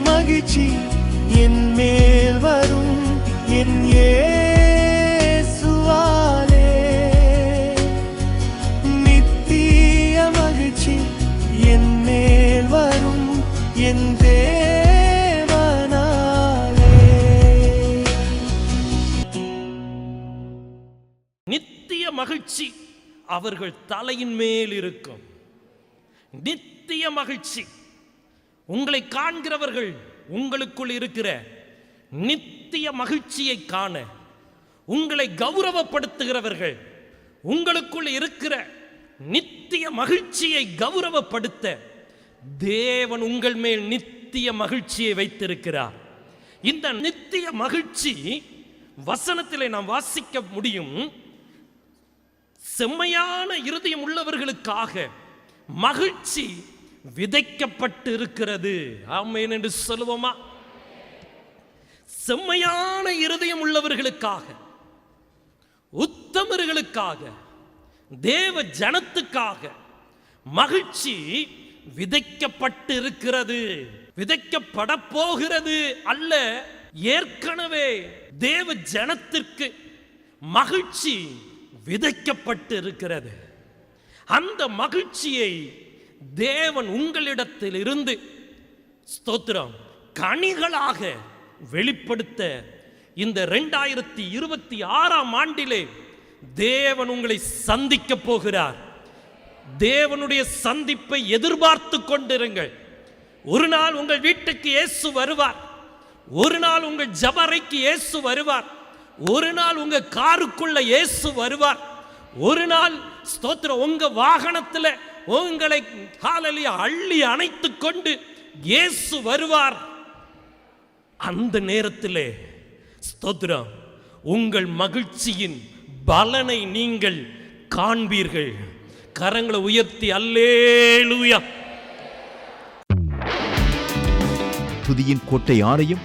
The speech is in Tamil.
மகிழ்ச்சி என் மேல் வரும் என் ஏசுவாலே நித்திய மகிழ்ச்சி என் மேல் வரும் என் தேவனாலே. நித்திய மகிழ்ச்சி அவர்கள் தலையின் மேல் இருக்கும். நித்திய மகிழ்ச்சி உங்களை காண்கிறவர்கள் உங்களுக்குள் இருக்கிற நித்திய மகிழ்ச்சியை காண உங்களை கௌரவப்படுத்துகிறவர்கள் உங்களுக்குள் இருக்கிற நித்திய மகிழ்ச்சியை கௌரவப்படுத்த தேவன் உங்கள் மேல் நித்திய மகிழ்ச்சியை வைத்திருக்கிறார். இந்த நித்திய மகிழ்ச்சி வசனத்திலே நாம் வாசிக்க முடியும். செம்மையான இருதயம் உள்ளவர்களுக்காக மகிழ்ச்சி விதைக்கப்பட்டு இருக்கிறது ஆமேன் என்று சொல்லுவோமா? செம்மையான இருதயம் உள்ளவர்களுக்காக உத்தமர்களுக்காக தேவ ஜனத்துக்காக மகிழ்ச்சி விதைக்கப்பட்டு இருக்கிறது விதைக்கப்பட போகிறது அல்ல ஏற்கனவே தேவ ஜனத்திற்கு மகிழ்ச்சி விதைக்கப்பட்டு இருக்கிறது அந்த மகிழ்ச்சியை தேவன் உங்களிடத்தில் இருந்து ஸ்தோத்திரம். கனிகளாக வெளிப்படுத்த இந்த ரெண்டாயிரத்தி இருபத்தி ஆறாம் ஆண்டிலே தேவன் உங்களை சந்திக்க போகிறார். தேவனுடைய சந்திப்பை எதிர்பார்த்து கொண்டிருங்கள். ஒரு நாள் உங்கள் வீட்டுக்கு இயேசு வருவார். ஒரு நாள் உங்கள் ஜபரைக்கு இயேசு வருவார். ஒரு நாள் உங்க காருக்குள்ள இயேசு வருவார். ஒரு நாள் ஸ்தோத்திரம் உங்க வாகனத்தில் உங்களை காலையில அள்ளி அணைத்து கொண்டு இயேசு வருவார். அந்த நேரத்திலே ஸ்தோத்ரம் உங்கள் மகிழ்ச்சியின் பலனை நீங்கள் காண்பீர்கள். கரங்களை உயர்த்தி அல்லேலூயா. துதியின் கோட்டை யாரையும்